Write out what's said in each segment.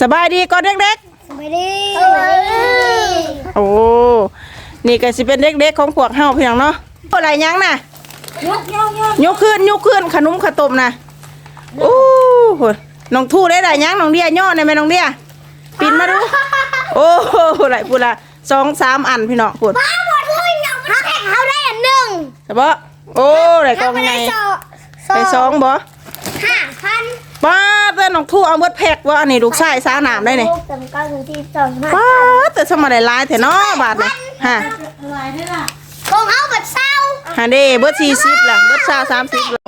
สบายดีก่อนเด็กไม่ได้ๆ โอ้ นี่ก็สิเป็นเด็กๆของพวกเฮาพี่น้องเนาะอะไรยังน่ะ ยกยกยกยกขึ้นยกขึ้นขนมขาวต้มน่ะโอ้โหน้องทู่ได้หลายยังน้องเดียย่อได้ไหมน้องเดียปินมาดู โอ้โหหลายพูดละสองสามอันพี่น้องพูดป้าหมดเลยน้องเขาแข่งเขาได้อันหนึ่งใช่ปะโอ้หลายกองไงไปสองบ่ห้าพันป้า แต่น้องทู่เอาเบิดแพ็กว่าอันนี้ลูกชายสาหนามได้นี่จำกัดอยู่ที่สองพันป้าแต่สมัยได้หลายแต่น้อบาทนี่ฮะของเขาบัดเศร้าฮะเด้เบิดสี่สิบล่ะเบิดสาวสามสิบล่ะ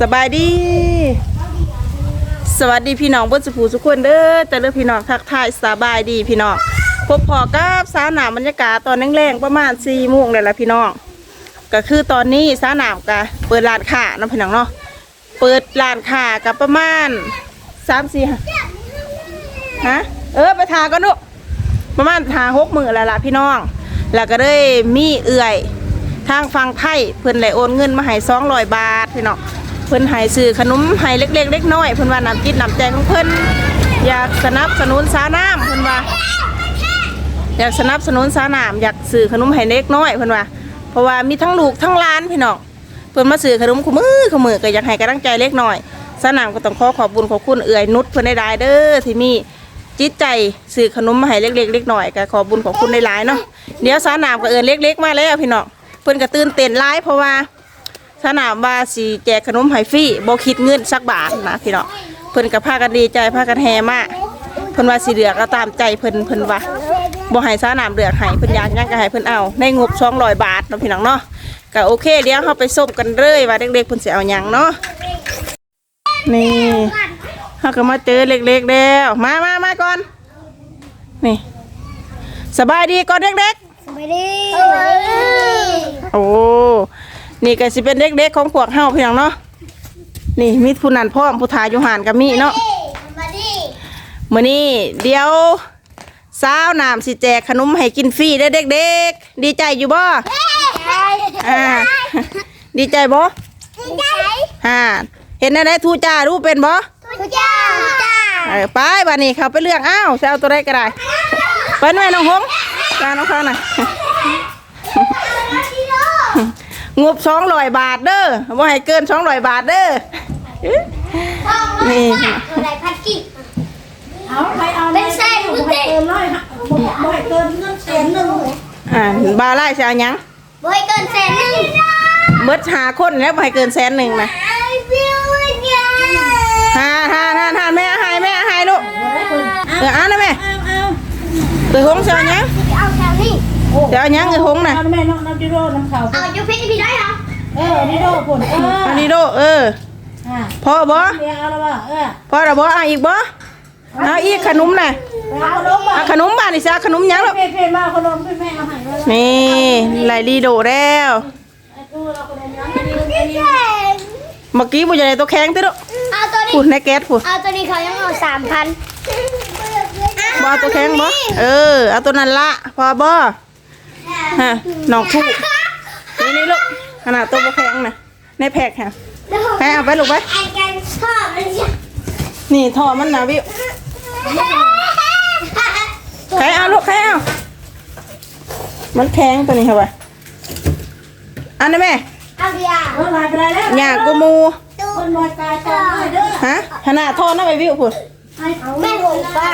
สบายดี สวัสดีพี่น้องเบิ้สุภูสุกคนเด้อแต่เด้อพี่น้องทักทายสบายดีพี่น้องพบพอกับสาหนามบรรยากาศตอนแรงๆประมาณสี่โมงเลยละพี่น้อง ก็คือตอนนี้สาหนามกะเปิดร้านค้านาะพี่น้องเนาะเปิดร้านค้ากับประมาณสามสี่ฮะเออไปทากันดูประมาณทาหกมือล้วล่ะพี่น้อง แล้วก็ได้มีเอื่อย ทางฟังไทยเพิ่อนเลโอนเงินมาให้สองร้อยบาทพี่น้องเพิ่อนให้ซื้อขนมให้เล็กๆเล็กน้อยเพิ่อนว่าน้ำจิตน้ำใจของเพิ่อนอยากสนับสนุนสาน้ำเพิ่อนว่าอยากสนับสนุนสาน้ำอยากซื้อขนมให้เล็กน้อยเพิ่อนว่า เพราะว่ามีทั้งลูกทั้งล้านพี่น้องเพิ่นมาซื้อขนมคู่มือคู่มือก็อยากให้กำลังใจเล็กน้อยสน้ำก็ต้องขอขอบคุญขอบคุณเอื่อยนุชเพิ่นได้ได้เด้อที่มีจิตใจซื้อขนมมาให้เล็กๆเล็กน้อยก็ขอบุญขอบคุณได้หลายเนาะเดี๋ยวสน้ำก็เอื่อนเล็ก ๆ มาแล้วพี่น้องเพิ่นก็ตื่นเต้นหลายเพราะว่าสนามว่าสิแจกขนมให้ฟรีบ่คิดเงินสักบาทนะพี่น้องเพิ่นก็พากันดีใจพากันแฮมากเพิ่นว่าสิเหลือกก็ตามใจเพิ่นเพิ่นว่า บ่ให้สนามเลือกให้เพิ่นอยากหยังก็ให้เพิ่นเอาในงบ200บาทเนาะพี่น้องเนาะก็โอเคเดี๋ยวเราไปส้มกันเลยว่าเด็กๆเพิ่นสิเอาหยังเนาะนี่เฮาก็มาเจอเล็กๆแล้วมามามาก่อนนี่สบายดีก่อนเด็กๆไม่ได้โอ้นี่ก็สิเป็นเด็กๆของพวกเฮาพี่น้องเนาะนี่มีผู้นันพ่อมผู้ทาอยู่หานกับมีเนาะมาดิ มื้อนี้เดี๋ยว สาวน้ำสิแจกขนมให้กินฟรีเด้อเด็กๆ ดีใจอยู่บ่อ่าดีใจบ่ดีใจฮ่าเห็นอะไรทูจ้ารู้เป็นบ่ทุกอย่างเออไปบัดนี้เขาไปเลือกอ้าวจะเอาตัวใดก็ได้ไปหน่อยน้องหงจ้าน้องเขาน่ะงบสองร้อยบาทเด้อว่าให้เกินสองร้อยบาทเด้อ นี่อะไรพัดกิน เอาไปเอาเป็นแสนบ่คุณให้เต้เกินร้อยฮะบ่บ่ให้เกินเงินแสนหนึ่งอ่าบาไล่จะเอาหยังบ่ให้เกินแสนหนึ่งเบิดหาคนแล้วบ่ให้เกินแสนหนึ่งนะไอ้บิวเนี่ยหาหาหาหาแม่หายแม่หายลูกเอออ่านนะแม่เอาเอาเออหงจะเอาหยังเอาแถวนี้จะเอาหยังเออหงน่ะเอาแม่น้องน้ำจิโร่น้ำเขาเอาอยู่พี่พี่ได้เหรอเออนี่โร่ผลเอออันนี้โดเอออ่าพอบ่เดี๋ยวเอาแล้วว่าเออพอแล้วบ่เอาอีกบ่ เอาอีกขนมน่ะเอาขนมมาเอาขนมบ้านนี่ซะขนมหยังลูกเพ่เพ่มาขนมเพ่แม่เอาให้ไว้แล้วนี่ไลลีโดแล้วไอ้ตู้เราขนมยังไม่ได้ไม่ได้เมื่อกี้บ่จะได้ตัวแข็งติลูกเอาตัวนี้พูดในแก๊สพูดเอาตัวนี้เขายังเอาสามพันบ่เอาตัวแข็งบ่เออเอาตัวนั้นละพอบ่ฮะน้องผู้นี่นี่ลูกขนาดตัวบ่แข็งน่ะในแพ็คค่ะแม่เอาไปลูกไปไอ้กันชอบมันจะนี่ท่อมันนะวิว ใครเอาลูกใครเอา มันแข็งตัวนี้เหรอวะอันนี้นแม่เอาเดียวเออมาไปได้แล้วหยากูมู คนบอยกายตองเลยเด้อฮะขนาดท่อนั่นไปวิวพูดให้เอาแม่ถูกปะ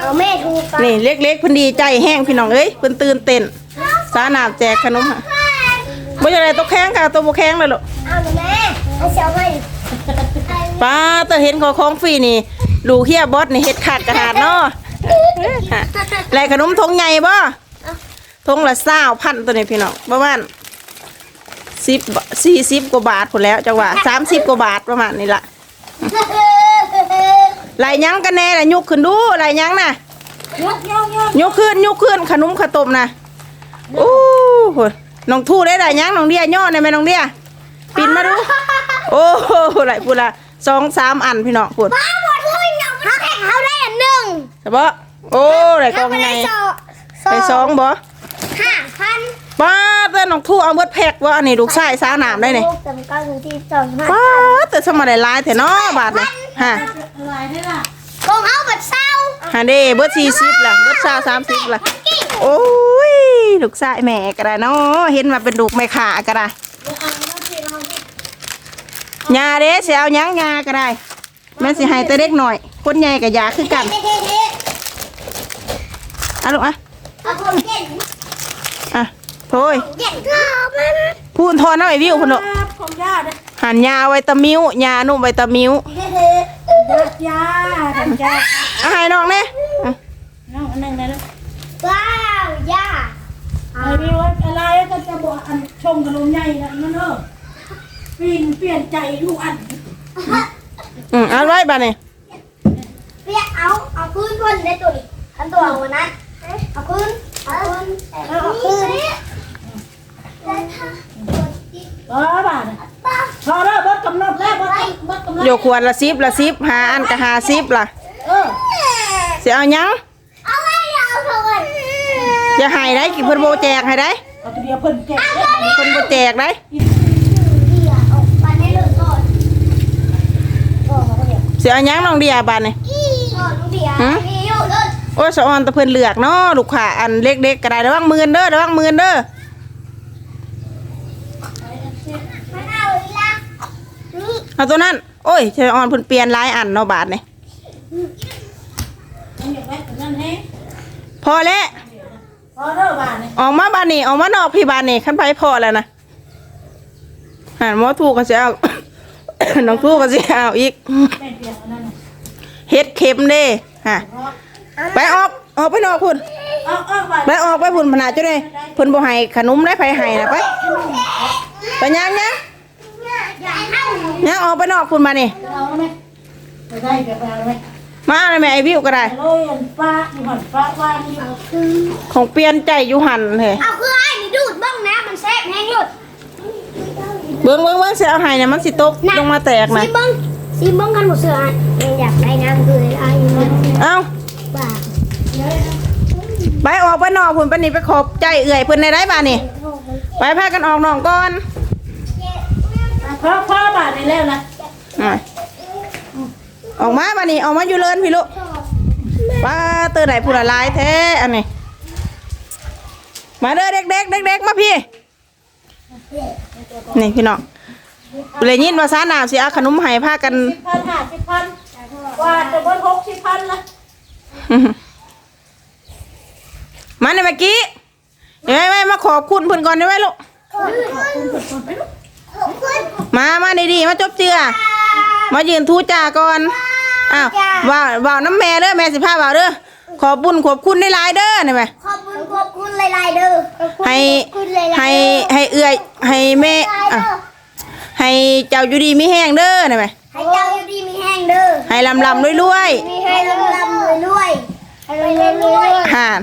เอาแม่ถูกปะนี่เล็กๆเพิ่นดีใจแห้งพี่น้องเอ้ยเพิ่นตื่นเต้นสาหนามแจกขนมค่ะบ่จะได้ตัวแข็งค่ะตัวบ่แข็งเลยลูกเอาหนูแม่เอาเสียวให้ป้าแตอเห็นของของฟรีนี่ ลูกเฮียบอสนี่เฮ็ดขาดกระหาดเนาะแลกขนมทงใหญ่บ่ทงละ20พันตัวนี้พี่น้องประมาณ10 40กว่าบาทพุ่นแล้วจังหว่า30กว่าบาทประมาณนี้ล่ะหลายหยังกันแน่ล่ะยกขึ้นดูหลายหยังน่ะยกยกยกยกขึ้นยกขึ้นขนมข้าวต้มน่ะโอ้โหน้องทู่ได้หลายหยังน้องเดียย่อได้ไหมน้องเดียปินมาดู โอ้โหหลายพูดละสองสามอันพี่น้องพูด นึ่งใช่ปะโอ้หลายกองไงสองไปสองบ่ห้าพันป้าแต่น้องน้องทู่เอาเบิดแพ็กว่าอันนี้ลูกชายสาวน้ำได้นี่ลูกจำก้าวถึงที่สองห้าป้าดแต่สมัยได้หลายแท้เนาะบาทนี่ฮะอะไรได้ล่ะกองเอาบัดเศร้าฮะเด้เบิด40ล่ะเบิดชาว30ล่ะโอ้ยลูกชายแม่ก็ได้เนาะเห็นว่าเป็นลูกแม่ขาก็ได้ยาเด้สิเอาหยังยาก็ได้แม่นสิให้แต่เด็กหน่อย คนใหญ่ก็ยาคือกันเฮ้เฮ้เฮ้ อะลูกอะเอาคนเก่งอะโถยเก่งก็มันพูนทอนเอาไอ้วิวพุ่นเนาะครับของย่าเด้อหันยาไว้ตะมิ้วยานุ่มไว้ตะมิ้วเฮ้เฮ้ย่าทำย่าเอาให้น้องเนี่ยน้องอันนึงนะลูกว้าวย่าไอ้นี่ว่าอะไรก็จะบอกอันชงขนมใหญ่นะมันเออเปลี่ยนเปลี่ยนใจลูกอันอืมเอาไว้บ้านนี่เปียกเอาเอาคืนคนในตัวนี้ขันตัวหัวนั้น เอาคืนเอาคืนเอาคืนเออบาพอแล้วบดกำหนดแล้วบดบดกำหนดโยกควรละสิบละสิบหาอันก็หาสิบล่ะเออสิเอายังเอาไว้เอาเถอะอย่าให้ได้กินเพิ่นบ่แจกให้ได้เอาตัวเดียวเพิ่นแกเพิ่นบ่แจกได้เดี๋ยวออกมาได้เอนายังน้องเดียบานนี่ก่อนเดีย โอ้ยสะออนแตะเพิ่นเลือกเนาะลูกค้าอันเล็กๆก็ได้ระวังมือเด้อระวังมือเด้อมันเอาอีละนี่เอาตัวนั้น โอ้ยสะออนเพิ่นเปลี่ยนหลายอันเนาะบาทนี่มันอยากได้ตัวนั้นแฮะพอแล้วพอเด้อบาทนี่ออกมาบ้านนี่ออกมานอกพี่บ้านนี่คันไปพอแล้วนะหันหมอถูกก็จะเอาน้องถูกก็จะเอาอีกแม่เปลี่ยนอันนั้นน่ะเฮ็ดเค็มเด้ฮะ ไปออกออกไปนอกพุ่นเอาเอาบาทไปออกไปพุ่นพนาดจ้าเด้เพิ่นบ่ให้ขนมได้ไผให้นะไปไปยังยังอย่าเอายังออกไปนอกพุ่นมานี่เอาไหมไปได้ไปเอาไหมมาเลยแม่ไอ้วิวก็ได้โรยอันฟ้าอยู่หันฟ้าว่างอยู่ของเปลี่ยนใจอยู่หันเฮ้ยเอาคือไอ้นี่ดูดบ้างนะมันแซ่บแห้งหลุดเบิ่งเบิ่งเบิ่งสิเอาให้น่ะมันสิตกลงมาแตกนะซีบ้งซีบ้งกันหมดเสืออยากได้น้ำคือไอ้มันเอ้าบ้า ไปออกไปนอกพุ่นไปนี่ไปขอบใจเอื่อยเพิ่นในได้บ้านนี่ไปพากันออกนอกก่อนพ่อพ่อบาทนี่แล้วนะอะออกมาบ้านนี่ออกมาอยู่เลินพี่ลูกป้าเตอไหนผู้ละลายแท้อันนี้มาเด้อเด็กๆเด็กๆมาพี่นี่พี่น้องเลยยินว่าซาหนามสิเอาขนมให้พากันสิบพันห้าสิบพันว่าจะเบิ้ลหกสิบพันละมาใน เมื่อกี้เดี๋ยวไว้ไว้มาขอบคุณเพิ่นก่อนได้ไหมลูกมามาดีๆมาจบเจือมายืนทูจ่าก่อนอ้าวว่าวว่าวน้ำแม่เด้อแม่สิพาว่าวเด้อขอบบุญขอบคุณในหลายๆเด้อนี่ไหมขอบคุณขอบคุณหลายๆเด้อให้คุณหลายๆให้ให้เอื้อยให้แม่อะให้เจ้าอยู่ดีมีแห้งเด้อนี่ไหมให้เจ้าอยู่ดีมีแห้งเด้อให้ลำลำรวยมีให้ลำลำรวยรวยให้รวยรวยๆห่าน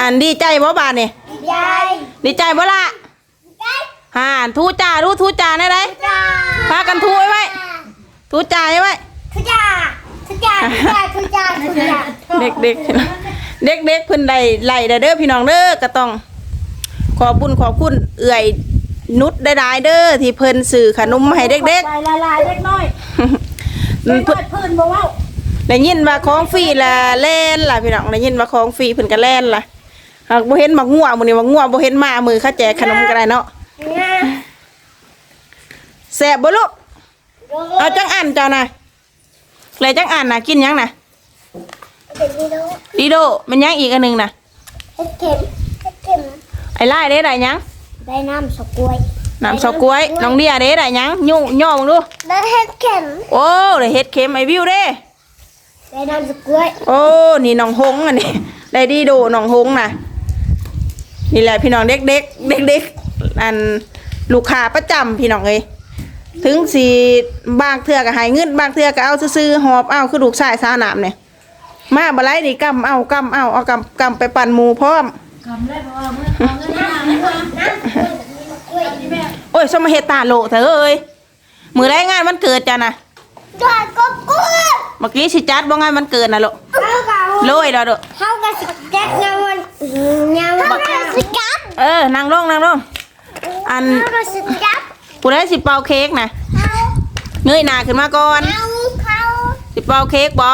อันดีใจบ่บาดนี่ยายดีใจบ่ละยายห่านทูจ่ารู้ทูจ่าได้ไหมจ้าพากันทูไว้ไว้ทูจ่าไว้ไว้ทุจ้าทุจ้าทุจ้าทุจ้าทุจ้าเด็กเด็กเด็กเด็กๆเพิ่นได้ไล่ได้เด้อพี่น้องเด้อก็ต้อง ขอบคุญขอบคุณเอื่อยนุชได้ได้เด้อที่เพิ่นสื่อขนมให้เด็กไปละลายเล็กน้อยๆเล็กน้เพิ่อนยพื้นบ่เว้าได้ยินว่าของฟรีละแล่นล่ะพี่น้องได้ยินว่าของฟรีเพิ่นก็แล่นล่ะ หากบ่เห็นมักงัวมื้อนี้มักงัวบ่เห็นมามือเขาแจกขนมก็ได้เนาะแซ่บบ่ลูกเอาจังอันเจ้าน่ะเลยจังอันน่ะกินหยังน่ะเป็นนี่ดูดีโดมันยังอีกอันหนึงน่ะเฮ็ดเข็มเฮ็ดเข็มไอ้ลายเด้ได้หยังได้น้ำสกล้วยน้ำสกล้วยน้องเดียเด้ได้หยังยุ่ย่อมึงดูได้เฮ็ดเข็มโอ้ได้เฮ็ดเค็มไอวิวเด้ได้น้ำสกล้วยโอ้นี่น้องหงอันนี้ได้ดีโดน้องหงน่ะ นี่แหละพี่น้องเด็กเด็กเด็กเด็กๆอันลูกค้าประจำพี่น้องเอ้ยถึงสีบางเทือก็หายเงินบางเทือก็เอาซื้อหอบเอาคือลูกชายสาวน้ำเนี่ยมาบ่ไรนี่กำเอากำเอาเอากำกำไปปั่นหมูพร้อมกำเลยบ่ว่าเมื่อเอาเงินหน้าเลยว่าอันนี้แม่โอ้ยสมาเฮดตาโลเถอะเอ้ยมือแรงานมันเกิดจ้ะนะจอดก็กล้วยเมื่อกี้สิจัดบ่งานมันเกิดน่ะลูกเโลยดอกเด้อเฮากับสิกัดงาวันงาวันเฮากับสิกัดเออนั่งลงนั่งลงอันเราสิจับผู้ได้สิเป่าเค้กนะเขาเงยหน้าขึ้นมาก่อนเอาเขาสิเป่าเค้กบ่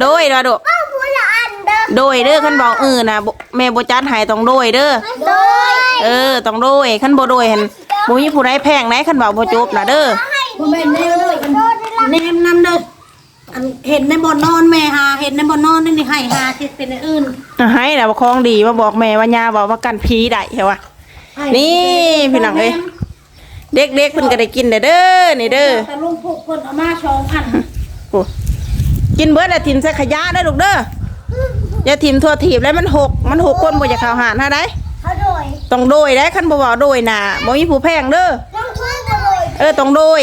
โดยว่าโดก็พูดละอันเด้อโดยเด้อคันบอกเออนะบ่แม่บ่จัดให้ต้องโดยเด้อโดยเออต้องโดยคันบ่โดยหั่นบ่มีผู้ใดแพงไหนคันบอกบ่จบน่ะเด้อ เห็นในบ่อนนอนแม่หาเห็นในบ่อนนอนนี่ให้หาที่เป็นอันอื่นให้น่ะบ่ของดีมาบอกแม่ว่ายาบอกว่ากันผีได้เหรอวะ ให้นี่พี่น้องเอ้ย เด็กๆเพิ่นก็ได้กินเด้อเด้อนี่เด้อแต่ลุงผูกเพิ่นเอามาชองอันโอ้กินเบิดแล้วทิ่มใส่ขยะได้อลูกเด้ออย่าทิ่มทั่วถีบแล้วมันหกมันหกคนบ่อยากเข้าหานหาได้เขาโดยต้องโดยได้คันบ่เว้าโดยน่ะบ่มีผู้แพงเด้อ ต้องช่วยกันโดยเออต้องโดย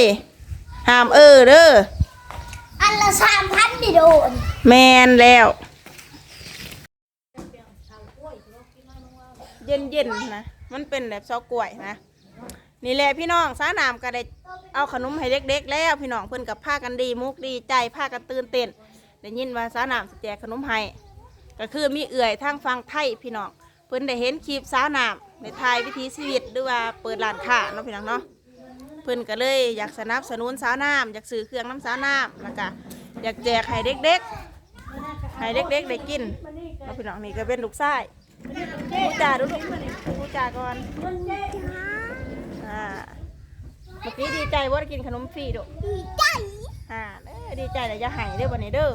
ห้ามเออเด้ออั นละสามพันดิโดนแมนแล้ว เย็นเย็นๆนะ มันเป็นแบบซอกกล้วยนะ นี่แหละพี่น้องสาหนามก็ได้เอาขนมให้เด็กๆแล้วพี่น้องเพิ่นกับผ้ากันดีมุกดีใจผ้ากันตื่นเต้นได้ยินว่าสาหนามสิแจกขนมให้ก็คือมีเอื่อยทางฟังไทยพี่น้องเพิ่นได้เห็นคลิปสาหนามในทายวิถีชีวิตหรือว่าเปิดร้านค้าเนาะพี่น้องเนาะ เพิ่นก็เลยอยากสนับสนุนสาวน้ำอยากซื้อเครื่องน้ำสาวน้ำแล้วก็อยากแจกให้เด็กๆให้เด็กๆได้กินแล้วพี่น้องนี่ก็เป็นลูกชายพูดจาดูลูกพูดจาก่อนอ่าเมื่อกี้ดีใจว่าได้กินขนมฟรีดูดีใจอ่าเด้อดีใจแต่อย่าใหายเด้อวันนี้เด้อ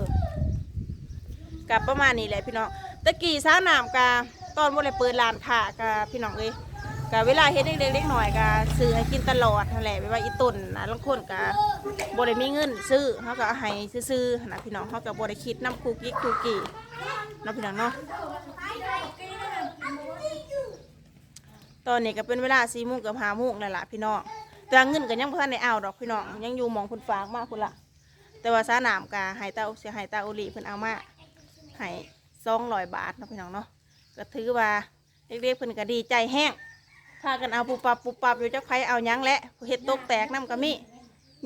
กับประมาณนี้แหละพี่น้องตะกี้สาวน้ำกาตอนว่าเลยเปิดร้านค้ากาพี่น้องเอ้ย กะเวลาเฮ็ดเด็กๆเล็กหน่อยกะซื้อให้กินตลอดนั่นแหละไม่ว่าอีตุนนะบางคนกะบ่ได้มีเงินซื้อเขาก็เอาให้ซื้อๆนะพี่น้องเขาก็บ่ได้คิดน้ำคูกิ๊กคูกี่นะพี่น้องเนาะตอนนี้ก็เป็นเวลา4โมงกับ5โมงแล้วล่ะพี่น้องแต่เงินก็ยังบ่ทันได้เอาดอกพี่น้องยังอยู่มองเพิ่นฝากมาพุ่นล่ะ แต่ว่าสาหนามกะให้ตาเสียให้ตาอุลีเพิ่อนเอามาให้200บาทนะพี่น้องเนาะก็ถือว่าเด็กๆเพิ่อนก็ดีใจแห้ง พากันเอาปุบปับปุบปับอยู่จักไผเอาหยังแหละเฮ็ดตกแตกน้ำกะมิ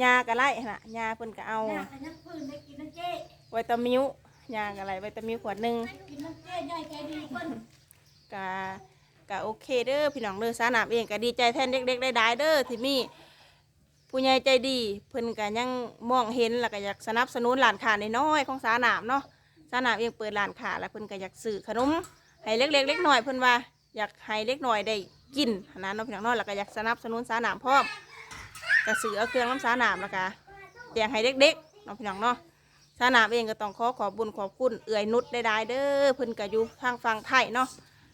ยากะไรน่ะยาเพิ่นก็เอาอยากให้นักพื้นได้กินน้ำเจ๊ไวตามิวยากะไรไวตามิวขวดหนึงกินน้ำเจ๊ย่อยใจดีเพิ่นกะกะโอเคเด้อพี่น้องเด้อสานามเองก็ดีใจแทนเด็กๆได้ๆเด้อที่มีผู้ใหญ่ใจดีเพิ่นก็ยังมองเห็นแล้วก็อยากสนับสนุนหลานค้าน้อยๆของสานามเนาะสานามเองเปิดร้านค้าแล้วเพิ่นก็อยากซื้อขนมให้เล็กๆเล็กหน้อยเพิ่นว่าอยากให้เล็กหน้อยได้ กินนะเนาะพี่น้องเนาะแล้วก็อยากสนับสนุนสาหนามพร้อมกระสือเอาเครื่องน้ำสาหนามแล้วก็แจกให้เด็กๆน้องพี่น้องเนาะสาหนามเองก็ต้องขอขอบบุญขอบคุณเอื่อยนุชได้ได้เด้อเพิ่นก็อยู่ทางฝั่งไทยเนาะ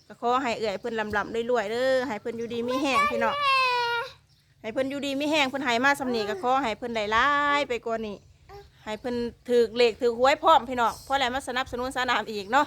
ก็ขอให้เอื่อยเพิ่นลำลำรวยๆเด้อให้เพิ่นอยู่ดีมีแห้งพี่น้องให้เพิ่นอยู่ดีมีแห้งเพิ่นให้มาสำนีก็ขอให้เพิ่นได้ร้ายไปกว่านี้ให้เพิ่นถือเหลขถือหวยพร้อมพี่น้องเพราะอะไรมาสนับสนุนสาหนามอีกเนาะ